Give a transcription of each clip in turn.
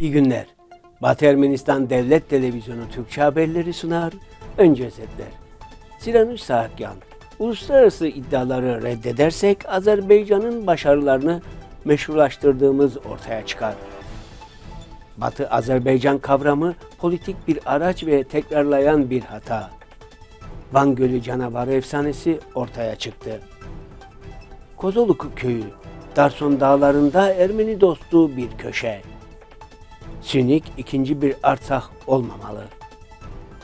İyi günler. Batı Ermenistan Devlet Televizyonu Türkçe haberleri sunar. Önce özetler. Siranuş Sahakyan, uluslararası iddiaları reddedersek Azerbaycan'ın başarılarını meşrulaştırdığımız ortaya çıkar. Batı Azerbaycan kavramı politik bir araç ve tekrarlayan bir hata. Van Gölü canavarı efsanesi ortaya çıktı. Kozoluk köyü, Darson dağlarında Ermeni dostu bir köşe. Sünik ikinci bir Artsakh olmamalı.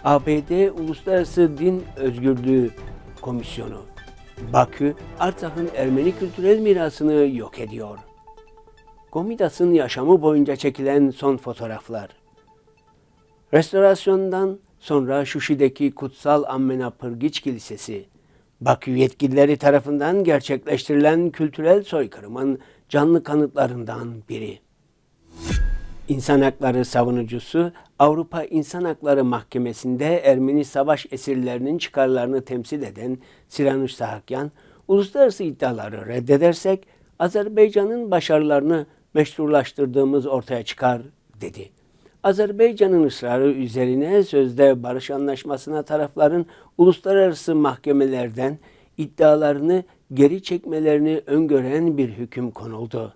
ABD Uluslararası Din Özgürlüğü Komisyonu. Bakü, Artsakh'ın Ermeni kültürel mirasını yok ediyor. Gomidas'ın yaşamı boyunca çekilen son fotoğraflar. Restorasyondan sonra Şuşi'deki Kutsal Ammena Pırgiç Kilisesi, Bakü yetkilileri tarafından gerçekleştirilen kültürel soykırımın canlı kanıtlarından biri. İnsan hakları savunucusu Avrupa İnsan Hakları Mahkemesi'nde Ermeni savaş esirlerinin çıkarlarını temsil eden Siranuş Sahakyan, uluslararası iddiaları reddedersek Azerbaycan'ın başarılarını meşrulaştırdığımız ortaya çıkar dedi. Azerbaycan'ın ısrarı üzerine sözde barış anlaşmasına tarafların uluslararası mahkemelerden iddialarını geri çekmelerini öngören bir hüküm konuldu.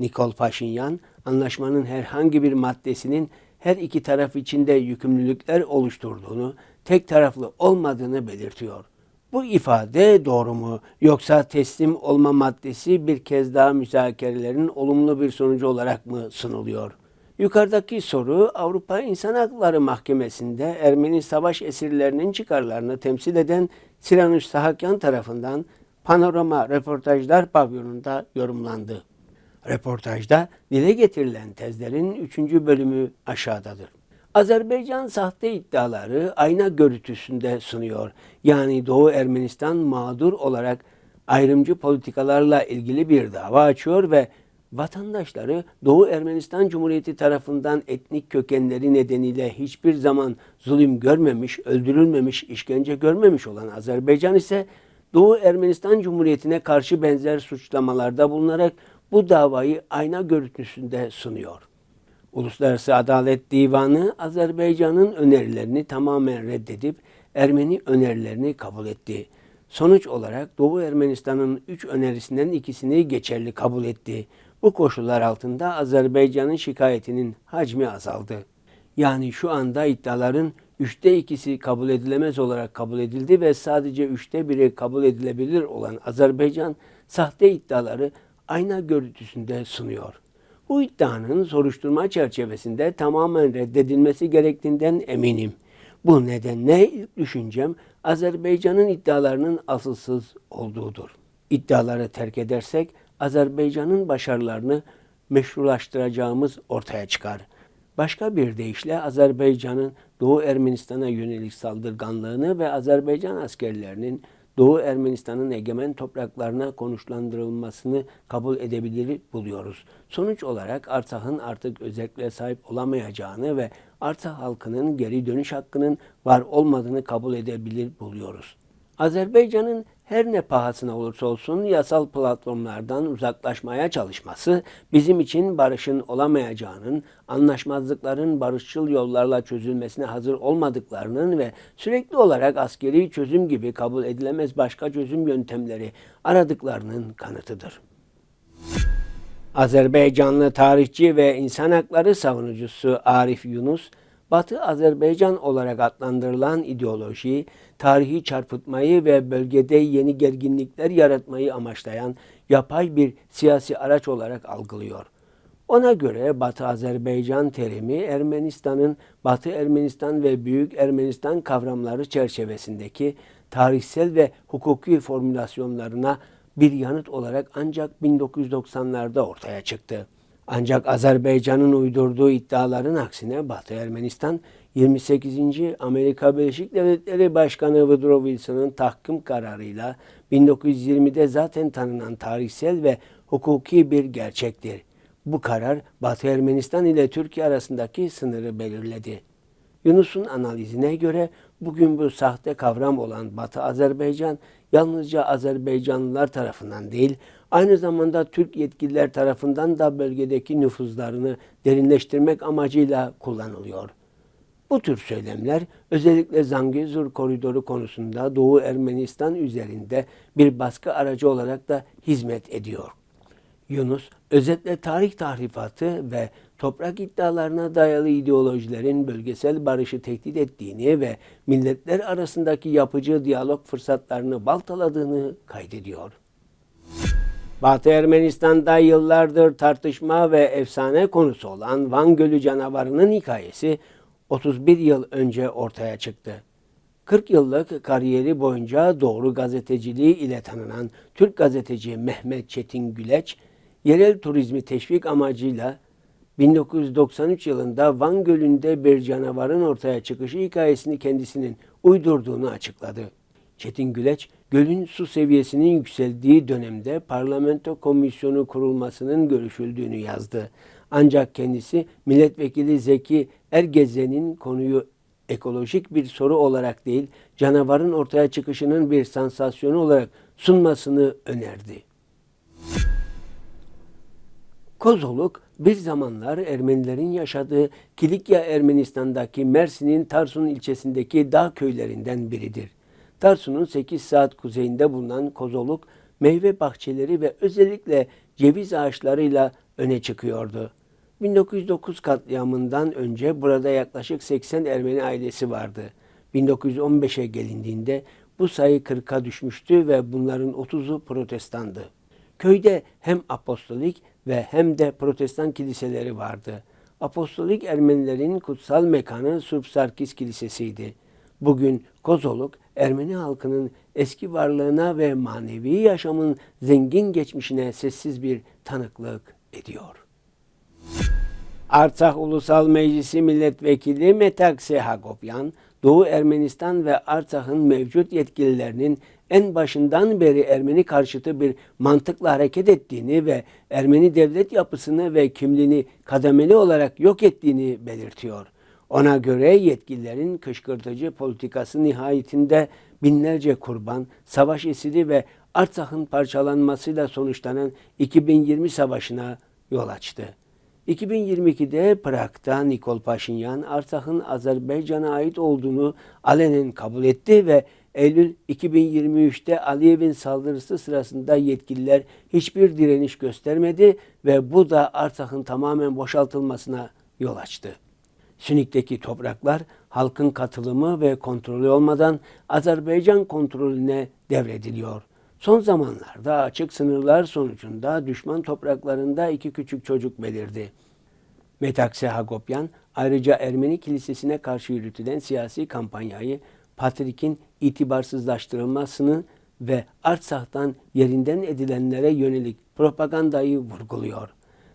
Nikol Paşinyan, anlaşmanın herhangi bir maddesinin her iki taraf içinde yükümlülükler oluşturduğunu, tek taraflı olmadığını belirtiyor. Bu ifade doğru mu? Yoksa teslim olma maddesi bir kez daha müzakerelerin olumlu bir sonucu olarak mı sunuluyor? Yukarıdaki soru Avrupa İnsan Hakları Mahkemesi'nde Ermeni savaş esirlerinin çıkarlarını temsil eden Siranuş Sahakyan tarafından Panorama Reportajlar Pavyonu'nda yorumlandı. Reportajda dile getirilen tezlerin üçüncü bölümü aşağıdadır. Azerbaycan sahte iddiaları ayna görüntüsünde sunuyor. Yani Doğu Ermenistan mağdur olarak ayrımcı politikalarla ilgili bir dava açıyor ve vatandaşları Doğu Ermenistan Cumhuriyeti tarafından etnik kökenleri nedeniyle hiçbir zaman zulüm görmemiş, öldürülmemiş, işkence görmemiş olan Azerbaycan ise Doğu Ermenistan Cumhuriyeti'ne karşı benzer suçlamalarda bulunarak bu davayı ayna görüntüsünde sunuyor. Uluslararası Adalet Divanı Azerbaycan'ın önerilerini tamamen reddedip Ermeni önerilerini kabul etti. Sonuç olarak Doğu Ermenistan'ın üç önerisinden ikisini geçerli kabul etti. Bu koşullar altında Azerbaycan'ın şikayetinin hacmi azaldı. Yani şu anda iddiaların üçte ikisi kabul edilemez olarak kabul edildi ve sadece üçte biri kabul edilebilir olan Azerbaycan sahte iddiaları ayna görüntüsünde sunuyor. Bu iddianın soruşturma çerçevesinde tamamen reddedilmesi gerektiğinden eminim. Bu nedenle ilk düşüncem Azerbaycan'ın iddialarının asılsız olduğudur. İddiaları terk edersek Azerbaycan'ın başarılarını meşrulaştıracağımız ortaya çıkar. Başka bir deyişle Azerbaycan'ın Doğu Ermenistan'a yönelik saldırganlığını ve Azerbaycan askerlerinin Doğu Ermenistan'ın egemen topraklarına konuşlandırılmasını kabul edebilir buluyoruz. Sonuç olarak Artsak'ın artık özelliğe sahip olamayacağını ve Artsakh halkının geri dönüş hakkının var olmadığını kabul edebilir buluyoruz. Azerbaycan'ın her ne pahasına olursa olsun yasal platformlardan uzaklaşmaya çalışması bizim için barışın olamayacağının, anlaşmazlıkların barışçıl yollarla çözülmesine hazır olmadıklarının ve sürekli olarak askeri çözüm gibi kabul edilemez başka çözüm yöntemleri aradıklarının kanıtıdır. Azerbaycanlı tarihçi ve insan hakları savunucusu Arif Yunus, Batı Azerbaycan olarak adlandırılan ideoloji, tarihi çarpıtmayı ve bölgede yeni gerginlikler yaratmayı amaçlayan yapay bir siyasi araç olarak algılıyor. Ona göre Batı Azerbaycan terimi Ermenistan'ın Batı Ermenistan ve Büyük Ermenistan kavramları çerçevesindeki tarihsel ve hukuki formülasyonlarına bir yanıt olarak ancak 1990'larda ortaya çıktı. Ancak Azerbaycan'ın uydurduğu iddiaların aksine Batı Ermenistan 28. Amerika Birleşik Devletleri Başkanı Woodrow Wilson'ın tahkim kararıyla 1920'de zaten tanınan tarihsel ve hukuki bir gerçektir. Bu karar Batı Ermenistan ile Türkiye arasındaki sınırı belirledi. Yunus'un analizine göre bugün bu sahte kavram olan Batı Azerbaycan yalnızca Azerbaycanlılar tarafından değil Aynı zamanda Türk yetkililer tarafından da bölgedeki nüfuzlarını derinleştirmek amacıyla kullanılıyor. Bu tür söylemler özellikle Zangezur koridoru konusunda Doğu Ermenistan üzerinde bir baskı aracı olarak da hizmet ediyor. Yunus özetle tarih tahrifatı ve toprak iddialarına dayalı ideolojilerin bölgesel barışı tehdit ettiğini ve milletler arasındaki yapıcı diyalog fırsatlarını baltaladığını kaydediyor. Batı Ermenistan'da yıllardır tartışma ve efsane konusu olan Van Gölü canavarının hikayesi 31 yıl önce ortaya çıktı. 40 yıllık kariyeri boyunca doğru gazeteciliği ile tanınan Türk gazeteci Mehmet Çetin Güleç, yerel turizmi teşvik amacıyla 1993 yılında Van Gölü'nde bir canavarın ortaya çıkışı hikayesini kendisinin uydurduğunu açıkladı. Çetin Güleç, gölün su seviyesinin yükseldiği dönemde parlamento komisyonu kurulmasının görüşüldüğünü yazdı. Ancak kendisi milletvekili Zeki Ergezen'in konuyu ekolojik bir soru olarak değil, canavarın ortaya çıkışının bir sansasyonu olarak sunmasını önerdi. Kozoluk bir zamanlar Ermenilerin yaşadığı Kilikya Ermenistan'daki Mersin'in Tarsun ilçesindeki dağ köylerinden biridir. Tarsun'un 8 saat kuzeyinde bulunan Kozoluk meyve bahçeleri ve özellikle ceviz ağaçlarıyla öne çıkıyordu. 1909 katliamından önce burada yaklaşık 80 Ermeni ailesi vardı. 1915'e gelindiğinde bu sayı 40'a düşmüştü ve bunların 30'u protestandı. Köyde hem apostolik ve hem de protestan kiliseleri vardı. Apostolik Ermenilerin kutsal mekanı Surp Sarkis Kilisesi'ydi. Bugün Kozoluk, Ermeni halkının eski varlığına ve manevi yaşamın zengin geçmişine sessiz bir tanıklık ediyor. Artsakh Ulusal Meclisi Milletvekili Metakse Hagopyan, Doğu Ermenistan ve Artsakh'ın mevcut yetkililerinin en başından beri Ermeni karşıtı bir mantıkla hareket ettiğini ve Ermeni devlet yapısını ve kimliğini kademeli olarak yok ettiğini belirtiyor. Ona göre yetkililerin kışkırtıcı politikası nihayetinde binlerce kurban, savaş esiri ve Artsak'ın parçalanmasıyla sonuçlanan 2020 savaşına yol açtı. 2022'de Prag'da Nikol Paşinyan Artsak'ın Azerbaycan'a ait olduğunu alenen kabul etti ve Eylül 2023'te Aliyev'in saldırısı sırasında yetkililer hiçbir direniş göstermedi ve bu da Artsak'ın tamamen boşaltılmasına yol açtı. Sünik'teki topraklar halkın katılımı ve kontrolü olmadan Azerbaycan kontrolüne devrediliyor. Son zamanlarda açık sınırlar sonucunda düşman topraklarında iki küçük çocuk belirdi. Metakse Hagopyan ayrıca Ermeni kilisesine karşı yürütülen siyasi kampanyayı Patrik'in itibarsızlaştırılmasını ve Artsak'tan yerinden edilenlere yönelik propagandayı vurguluyor.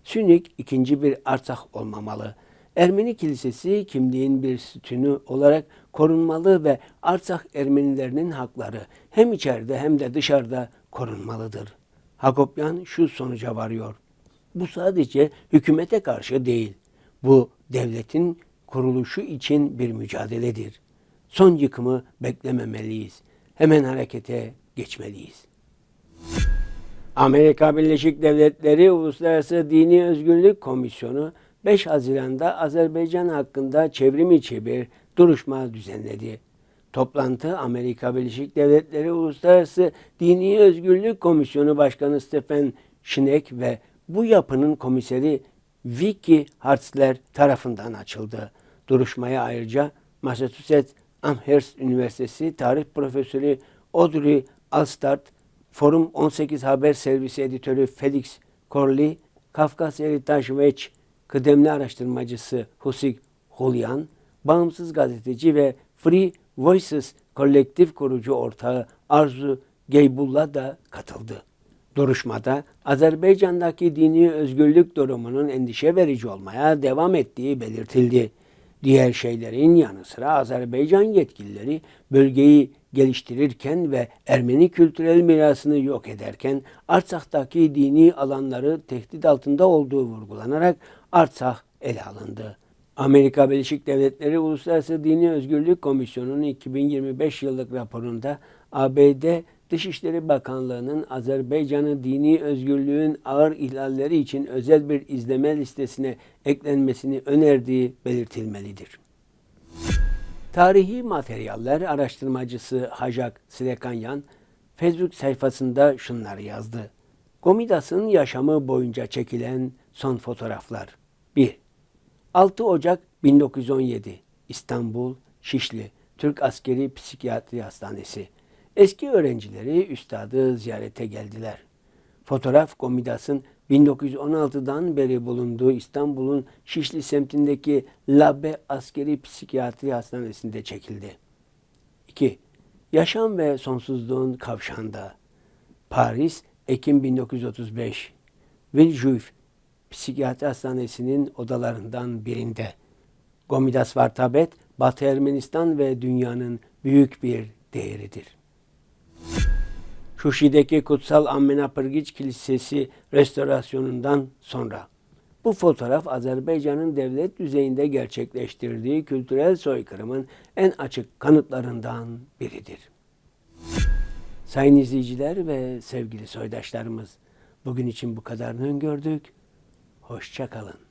Sünnik ikinci bir Artsak olmamalı. Ermeni kilisesi kimliğin bir sütünü olarak korunmalı ve Artsak Ermenilerinin hakları hem içeride hem de dışarıda korunmalıdır. Hakopyan şu sonuca varıyor. Bu sadece hükümete karşı değil. Bu devletin kuruluşu için bir mücadeledir. Son yıkımı beklememeliyiz. Hemen harekete geçmeliyiz. Amerika Birleşik Devletleri Uluslararası Dini Özgürlük Komisyonu 5 Haziran'da Azerbaycan hakkında çevrim içi bir duruşma düzenledi. Toplantı Amerika Birleşik Devletleri Uluslararası Dini Özgürlük Komisyonu Başkanı Stephen Schneck ve bu yapının komiseri Vicky Hartzler tarafından açıldı. Duruşmaya ayrıca Massachusetts Amherst Üniversitesi Tarih Profesörü Audrey Alstart, Forum 18 Haber Servisi Editörü Felix Corley, Kafkas Heritage Watch kıdemli araştırmacısı Husik Hulyan, bağımsız gazeteci ve Free Voices kolektif kurucu ortağı Arzu Geybullah da katıldı. Duruşmada Azerbaycan'daki dini özgürlük durumunun endişe verici olmaya devam ettiği belirtildi. Diğer şeylerin yanı sıra Azerbaycan yetkilileri bölgeyi geliştirirken ve Ermeni kültürel mirasını yok ederken Artsak'taki dini alanları tehdit altında olduğu vurgulanarak Artsak ele alındı. Amerika Birleşik Devletleri Uluslararası Dini Özgürlük Komisyonu'nun 2025 yıllık raporunda ABD Dışişleri Bakanlığı'nın Azerbaycan'ı dini özgürlüğün ağır ihlalleri için özel bir izleme listesine eklenmesini önerdiği belirtilmelidir. Tarihi materyaller araştırmacısı Hajak Sirekanyan Facebook sayfasında şunları yazdı. Gomidas'ın yaşamı boyunca çekilen son fotoğraflar. 1. 6 Ocak 1917 İstanbul, Şişli, Türk Askeri Psikiyatri Hastanesi. Eski öğrencileri üstadı ziyarete geldiler. Fotoğraf Gomidas'ın 1916'dan beri bulunduğu İstanbul'un Şişli semtindeki Labbe Askeri Psikiyatri Hastanesi'nde çekildi. 2. Yaşam ve sonsuzluğun kavşağında. Paris, Ekim 1935. Villejuif Psikiyatri Hastanesi'nin odalarından birinde. Gomidas Vartabet, Batı Ermenistan ve dünyanın büyük bir değeridir. Şuşi'deki Kutsal Ammena Pırgiç Kilisesi restorasyonundan sonra. Bu fotoğraf Azerbaycan'ın devlet düzeyinde gerçekleştirdiği kültürel soykırımın en açık kanıtlarından biridir. Sayın izleyiciler ve sevgili soydaşlarımız, bugün için bu kadarını gördük. Hoşça kalın.